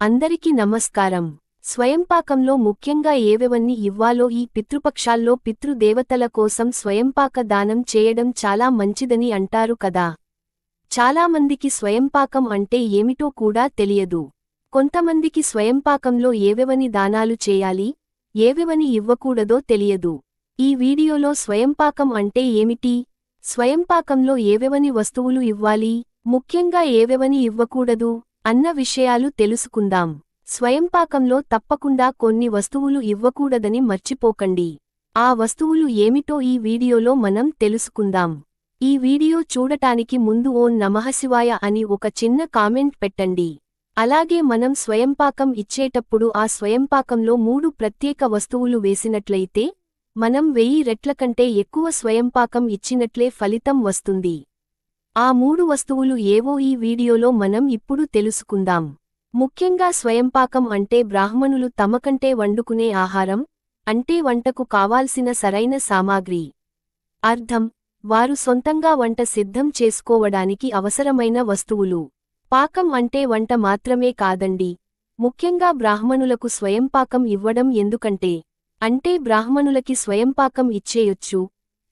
అందరికీ నమస్కారం. స్వయంపాకంలో ముఖ్యంగా ఏవెవన్ని ఇవ్వాలో ఈ పితృపక్షాల్లో పితృదేవతల కోసం స్వయంపాక దానం చేయడం చాలా మంచిదని అంటారు కదా. చాలామందికి స్వయంపాకం అంటే ఏమిటో కూడా తెలియదు. కొంతమందికి స్వయంపాకంలో ఏవెవని దానాలు చేయాలి ఏవెవని ఇవ్వకూడదో తెలియదు. ఈ వీడియోలో స్వయంపాకం అంటే ఏమిటి? స్వయంపాకంలో ఏవెవని వస్తువులు ఇవ్వాలి ముఖ్యంగా ఏవెవని ఇవ్వకూడదు? అన్న విషయాలు తెలుసుకుందాం. స్వయంపాకంలో తప్పకుండా కొన్ని వస్తువులు ఇవ్వకూడదని మర్చిపోకండి. ఆ వస్తువులు ఏమిటో ఈ వీడియోలో మనం తెలుసుకుందాం. ఈ వీడియో చూడటానికి ముందు ఓం నమఃశివాయ అని ఒక చిన్న కామెంట్ పెట్టండి. అలాగే మనం స్వయంపాకం ఇచ్చేటప్పుడు ఆ స్వయంపాకంలో మూడు ప్రత్యేక వస్తువులు వేసినట్లయితే మనం వెయ్యి రెట్ల కంటే ఎక్కువ స్వయంపాకం ఇచ్చినట్లే ఫలితం వస్తుంది. ఆ మూడు వస్తువులు ఏవో ఈ వీడియోలో మనం ఇప్పుడు తెలుసుకుందాం. ముఖ్యంగా స్వయంపాకం అంటే బ్రాహ్మణులు తమకంటే వండుకునే ఆహారం అంటే వంటకు కావాల్సిన సరైన సామాగ్రి. అర్థం వారు సొంతంగా వంట సిద్ధం చేసుకోవడానికి అవసరమైన వస్తువులు. పాకం అంటే వంట మాత్రమే కాదండి. ముఖ్యంగా బ్రాహ్మణులకు స్వయంపాకం ఇవ్వడం ఎందుకంటే అంటే బ్రాహ్మణులకి స్వయంపాకం ఇచ్చేయొచ్చు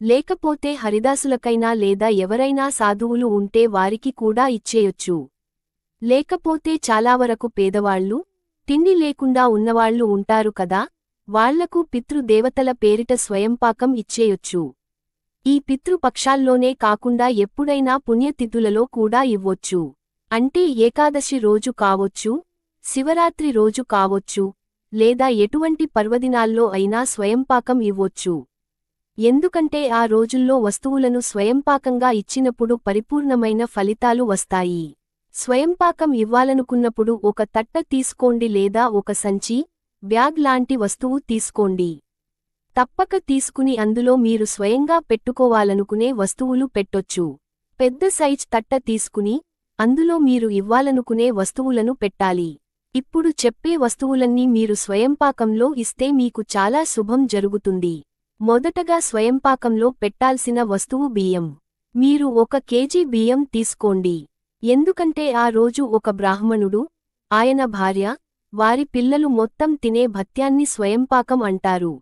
లేకపోతే హరిదాసులకైనా లేదా ఎవరైనా సాధువులు ఉంటే వారికి కూడా ఇచ్చేయొచ్చు. లేకపోతే చాలావరకు పేదవాళ్ళు తిండి లేకుండా ఉన్నవాళ్ళు ఉంటారు కదా వాళ్ళకు పితృదేవతల పేరిట స్వయంపాకం ఇచ్చేయొచ్చు. ఈ పితృపక్షాల్లోనే కాకుండా ఎప్పుడైనా పుణ్యతిథులలో కూడా ఇవ్వొచ్చు. అంటే ఏకాదశి రోజు కావొచ్చు శివరాత్రి రోజు కావొచ్చు లేదా ఎటువంటి పర్వదినాల్లో అయినా స్వయంపాకం ఇవ్వొచ్చు. ఎందుకంటే ఆ రోజుల్లో వస్తువులను స్వయంపాకంగా ఇచ్చినప్పుడు పరిపూర్ణమైన ఫలితాలు వస్తాయి. స్వయంపాకం ఇవ్వాలనుకున్నప్పుడు ఒక తట్ట తీసుకోండి లేదా ఒక సంచి బ్యాగ్ లాంటి వస్తువు తీసుకోండి. తప్పక తీసుకుని అందులో మీరు స్వయంగా పెట్టుకోవాలనుకునే వస్తువులు పెట్టొచ్చు. పెద్ద సైజ్ తట్ట తీసుకుని అందులో మీరు ఇవ్వాలనుకునే వస్తువులను పెట్టాలి. ఇప్పుడు చెప్పే వస్తువులన్నీ మీరు స్వయంపాకంలో ఇస్తే మీకు చాలా శుభం జరుగుతుంది. మొదటగా స్వయంపాకంలో పెట్టాల్సిన వస్తువు బియ్యం. మీరు ఒక కేజీ బియ్యం తీసుకోండి. ఎందుకంటే ఆ రోజు ఒక బ్రాహ్మణుడు ఆయన భార్య వారి పిల్లలు మొత్తం తినే భత్యాన్ని స్వయంపాకం అంటారు.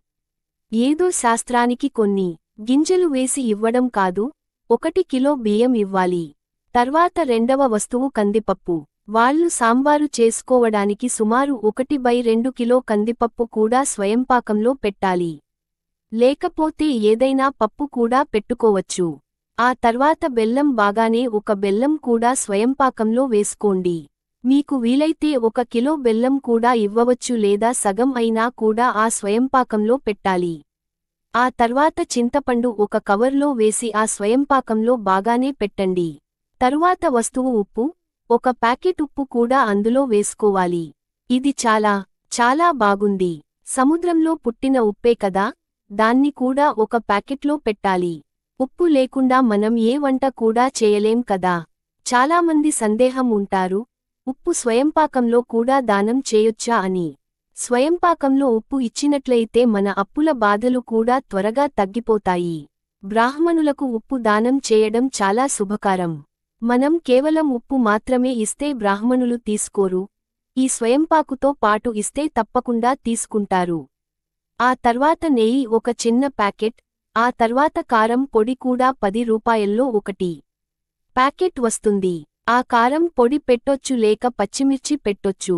ఏదో శాస్త్రానికి కొన్ని గింజలు వేసి ఇవ్వడం కాదు ఒకటి కిలో బియ్యం ఇవ్వాలి. తర్వాత రెండవ వస్తువు కందిపప్పు. వాళ్ళు సాంబారు చేసుకోవడానికి సుమారు ఒకటి బై రెండు కిలో కందిపప్పు కూడా స్వయంపాకంలో పెట్టాలి. లేకపోతే ఏదైనా పప్పు కూడా పెట్టుకోవచ్చు. ఆ తర్వాత బెల్లం బాగానే ఒక బెల్లం కూడా స్వయంపాకంలో వేసుకోండి. మీకు వీలైతే ఒక కిలో బెల్లం కూడా ఇవ్వవచ్చు లేదా సగం అయినా కూడా ఆ స్వయంపాకంలో పెట్టాలి. ఆ తర్వాత చింతపండు ఒక కవర్లో వేసి ఆ స్వయంపాకంలో బాగానే పెట్టండి. తరువాత వస్తువు ఉప్పు ఒక ప్యాకెట్ ఉప్పు కూడా అందులో వేసుకోవాలి. ఇది చాలా చాలా బాగుంది. సముద్రంలో పుట్టిన ఉప్పే కదా? దాన్ని కూడా ఒక ప్యాకెట్లో పెట్టాలి. ఉప్పు లేకుండా మనం ఏ వంట కూడా చేయలేం కదా. చాలామంది సందేహం ఉంటారు ఉప్పు స్వయంపాకంలో కూడా దానం చేయొచ్చా అని. స్వయంపాకంలో ఉప్పు ఇచ్చినట్లయితే మన అప్పుల బాధలు కూడా త్వరగా తగ్గిపోతాయి. బ్రాహ్మణులకు ఉప్పు దానం చేయడం చాలా శుభకారం. మనం కేవలం ఉప్పు మాత్రమే ఇస్తే బ్రాహ్మణులు తీసుకోరు ఈ స్వయంపాకుతో పాటు ఇస్తే తప్పకుండా తీసుకుంటారు. ఆ తర్వాత నెయ్యి ఒక చిన్న ప్యాకెట్ ఆ తర్వాత కారం పొడి కూడా పది రూపాయల్లో ఒకటి. ప్యాకెట్ వస్తుంది. ఆ కారం పొడి పెట్టొచ్చు లేక పచ్చిమిర్చి పెట్టొచ్చు.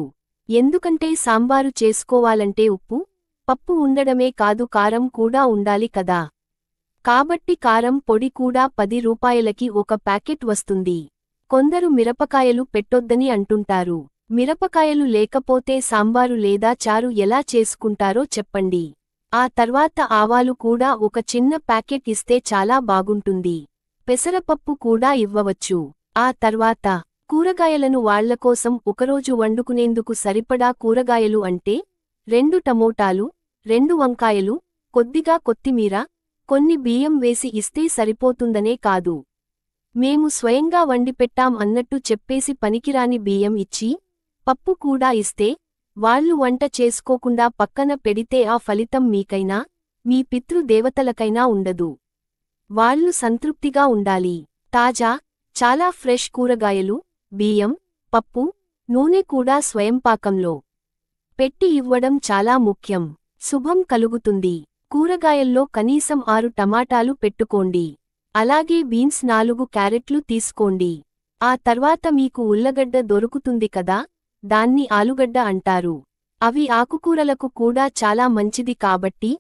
ఎందుకంటే సాంబారు చేసుకోవాలంటే ఉప్పు పప్పు ఉండడమే కాదు కారం కూడా ఉండాలి కదా. కాబట్టి కారం పొడి కూడా పది రూపాయలకి ఒక ప్యాకెట్ వస్తుంది. కొందరు మిరపకాయలు పెట్టొద్దని అంటుంటారు. మిరపకాయలు లేకపోతే సాంబారు లేదా చారు ఎలా చేసుకుంటారో చెప్పండి. ఆ తర్వాత ఆవాలు కూడా ఒక చిన్న ప్యాకెట్ ఇస్తే చాలా బాగుంటుంది. పెసరపప్పు కూడా ఇవ్వవచ్చు. ఆ తర్వాత కూరగాయలను వాళ్ళకోసం ఒకరోజు వండుకునేందుకు సరిపడా కూరగాయలు అంటే రెండు టమోటాలు రెండు వంకాయలు కొద్దిగా కొత్తిమీర కొన్ని బియ్యం వేసి ఇస్తే సరిపోతుందనే కాదు. మేము స్వయంగా వండిపెట్టాం అన్నట్టు చెప్పేసి పనికిరాని బియ్యం ఇచ్చి పప్పు కూడా ఇస్తే వాళ్ళు వంట చేసుకోకుండా పక్కన పెడితే ఆ ఫలితం మీకైనా మీ పితృదేవతలకైనా ఉండదు. వాళ్ళు సంతృప్తిగా ఉండాలి. తాజా చాలా ఫ్రెష్ కూరగాయలు బియ్యం పప్పు నూనె కూడా స్వయంపాకంలో. పెట్టి ఇవ్వడం చాలా ముఖ్యం. శుభం కలుగుతుంది. కూరగాయల్లో కనీసం ఆరు టమాటాలు పెట్టుకోండి. అలాగే బీన్స్ నాలుగు క్యారెట్లు తీసుకోండి. ఆ తర్వాత మీకు ఉల్లగడ్డ దొరుకుతుంది కదా? దాన్ని ఆలుగడ్డ అంటారు. అవి ఆకుకూరలకు కూడా చాలా మంచిది కాబట్టి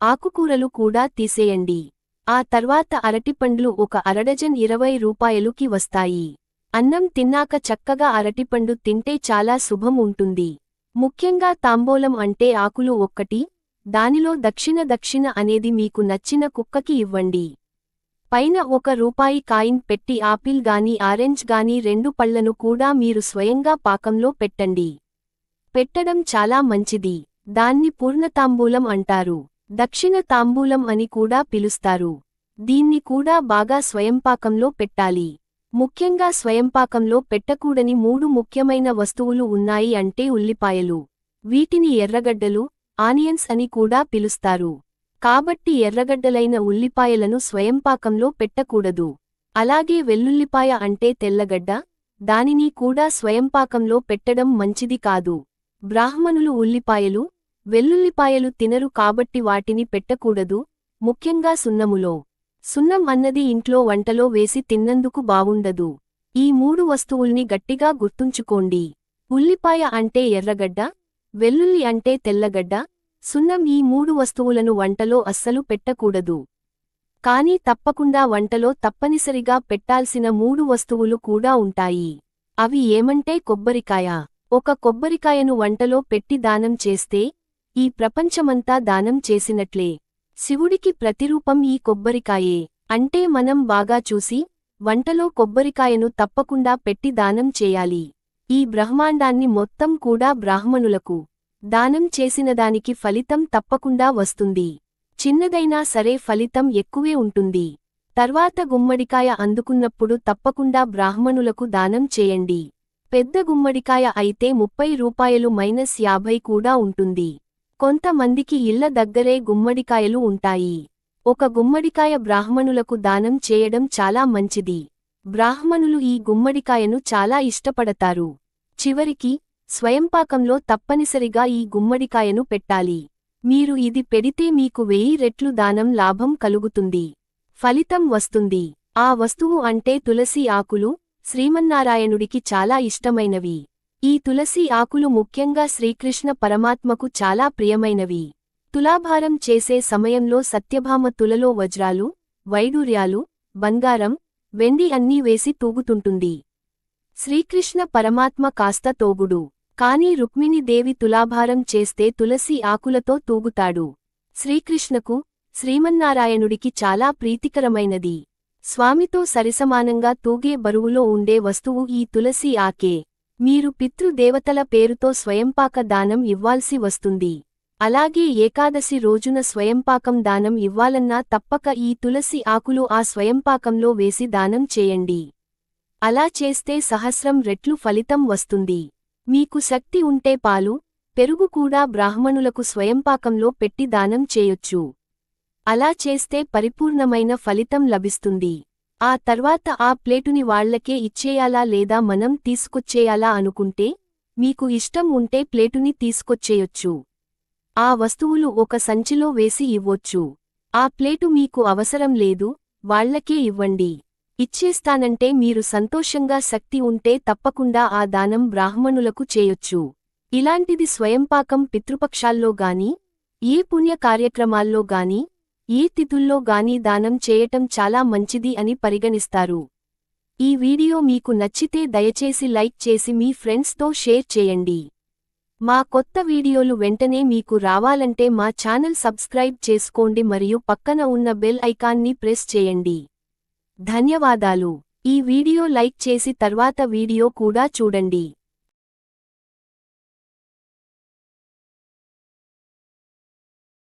ఆకుకూరలు కూడా తీసేయండి. ఆ తర్వాత అరటిపండ్లు ఒక అరడజన్ ఇరవై రూపాయలుకి వస్తాయి. అన్నం తిన్నాక చక్కగా అరటిపండు తింటే చాలా శుభం ఉంటుంది. ముఖ్యంగా తాంబూలం అంటే ఆకులు ఒక్కటి దానిలో దక్షిణ దక్షిణ అనేది మీకు నచ్చిన కుక్కకి ఇవ్వండి. పైన ఒక రూపాయి కాయిన్ పెట్టి ఆపిల్ గాని ఆరెంజ్ గాని రెండు పళ్ళను కూడా మీరు స్వయంగా పాకంలో పెట్టండి. పెట్టడం చాలా మంచిది. దాన్ని పూర్ణతాంబూలం అంటారు. దక్షిణ తాంబూలం అని కూడా పిలుస్తారు. దీన్ని కూడా బాగా స్వయంపాకంలో పెట్టాలి. ముఖ్యంగా స్వయంపాకంలో పెట్టకూడని మూడు ముఖ్యమైన వస్తువులు ఉన్నాయి అంటే ఉల్లిపాయలు. వీటిని ఎర్రగడ్డలు ఆనియన్స్ అని కూడా పిలుస్తారు. కాబట్టి ఎర్రగడ్డలైన ఉల్లిపాయలను స్వయంపాకంలో పెట్టకూడదు. అలాగే వెల్లుల్లిపాయ అంటే తెల్లగడ్డ దానిని కూడా స్వయంపాకంలో పెట్టడం మంచిది కాదు. బ్రాహ్మణులు ఉల్లిపాయలు వెల్లుల్లిపాయలు తినరు కాబట్టి వాటిని పెట్టకూడదు ముఖ్యంగా సున్నములో. సున్నం అన్నది ఇంట్లో వంటలో వేసి తిన్నందుకు బావుండదు. ఈ మూడు వస్తువుల్ని గట్టిగా గుర్తుంచుకోండి. ఉల్లిపాయ అంటే ఎర్రగడ్డ వెల్లుల్లి అంటే తెల్లగడ్డ సున్నం ఈ మూడు వస్తువులను వంటలో అస్సలు పెట్టకూడదు. కానీ తప్పకుండా వంటలో తప్పనిసరిగా పెట్టాల్సిన మూడు వస్తువులు కూడా ఉంటాయి. అవి ఏమంటే కొబ్బరికాయ. ఒక కొబ్బరికాయను వంటలో పెట్టి దానం చేస్తే ఈ ప్రపంచమంతా దానం చేసినట్లే. శివుడికి ప్రతిరూపం ఈ కొబ్బరికాయే. అంటే మనం బాగా చూసి వంటలో కొబ్బరికాయను తప్పకుండా పెట్టి దానం చేయాలి. ఈ బ్రహ్మాండాన్ని మొత్తం కూడా బ్రాహ్మణులకు దానం చేసినదానికి ఫలితం తప్పకుండా వస్తుంది. చిన్నదైనా సరే ఫలితం ఎక్కువే ఉంటుంది. తర్వాత గుమ్మడికాయ అందుకున్నప్పుడు తప్పకుండా బ్రాహ్మణులకు దానం చేయండి. పెద్ద గుమ్మడికాయ అయితే ముప్పై రూపాయలు మైనస్ యాభై కూడా ఉంటుంది. కొంతమందికి ఇళ్ళ దగ్గరే గుమ్మడికాయలు ఉంటాయి. ఒక గుమ్మడికాయ బ్రాహ్మణులకు దానం చేయడం చాలా మంచిది. బ్రాహ్మణులు ఈ గుమ్మడికాయను చాలా ఇష్టపడతారు. చివరికి స్వయంపాకంలో తప్పనిసరిగా ఈ గుమ్మడికాయను పెట్టాలి. మీరు ఇది పెడితే మీకు వెయ్యి రెట్లు దానం లాభం కలుగుతుంది. ఫలితం వస్తుంది. ఆ వస్తువు అంటే తులసి ఆకులు శ్రీమన్నారాయణుడికి చాలా ఇష్టమైనవి. ఈ తులసి ఆకులు ముఖ్యంగా శ్రీకృష్ణ పరమాత్మకు చాలా ప్రియమైనవి. తులాభారం చేసే సమయంలో సత్యభామ తులలో వజ్రాలు వైడూర్యాలు బంగారం వెండి అన్నీ వేసి తూగుతుంటుంది. శ్రీకృష్ణ పరమాత్మ కాస్త తోగుడు. కాని రుక్మిణీదేవి తులాభారం చేస్తే తులసి ఆకులతో తూగుతాడు. శ్రీకృష్ణకు శ్రీమన్నారాయణుడికి చాలా ప్రీతికరమైనది. స్వామితో సరిసమానంగా తూగే బరువులో ఉండే వస్తువు ఈ తులసి ఆకే. మీరు పితృదేవతల పేరుతో స్వయంపాక దానం ఇవ్వాల్సి వస్తుంది. అలాగే ఏకాదశి రోజున స్వయంపాకం దానం ఇవ్వాలన్నా తప్పక ఈ తులసి ఆకులు ఆ స్వయంపాకంలో వేసి దానం చేయండి. అలా చేస్తే సహస్రం రెట్లు ఫలితం వస్తుంది. మీకు శక్తి ఉంటే పాలు పెరుగు కూడా బ్రాహ్మణులకు స్వయంపాకంలో పెట్టి దానం చేయొచ్చు. అలా చేస్తే పరిపూర్ణమైన ఫలితం లభిస్తుంది. ఆ తర్వాత ఆ ప్లేటుని వాళ్ళకే ఇచ్చేయాలా లేదా మనం తీసుకొచ్చేయాలా అనుకుంటే మీకు ఇష్టం ఉంటే ప్లేటుని తీసుకొచ్చేయొచ్చు. ఆ వస్తువులు ఒక సంచిలో వేసి ఇవ్వొచ్చు. ఆ ప్లేటు మీకు అవసరం లేదు వాళ్ళకే ఇవ్వండి. ఇచ్చేస్తానంటే మీరు సంతోషంగా శక్తి ఉంటే తప్పకుండా ఆ దానం బ్రాహ్మణులకు చేయొచ్చు. ఇలాంటిది స్వయంపాకం పితృపక్షాల్లో గాని ఏ పుణ్య కార్యక్రమాల్లో గాని ఏ తిథుల్లో గాని దానం చేయటం చాలా మంచిది అని పరిగణిస్తారు. ఈ వీడియో మీకు నచ్చితే దయచేసి లైక్ చేసి మీ ఫ్రెండ్స్తో షేర్ చేయండి. మా కొత్త వీడియోలు వెంటనే మీకు రావాలంటే మా ఛానల్ సబ్స్క్రైబ్ చేసుకోండి మరియు పక్కన ఉన్న బెల్ ఐకాన్ని ప్రెస్ చేయండి. ధన్యవాదాలు. ఈ వీడియో లైక్ చేసి తర్వాత వీడియో కూడా చూడండి.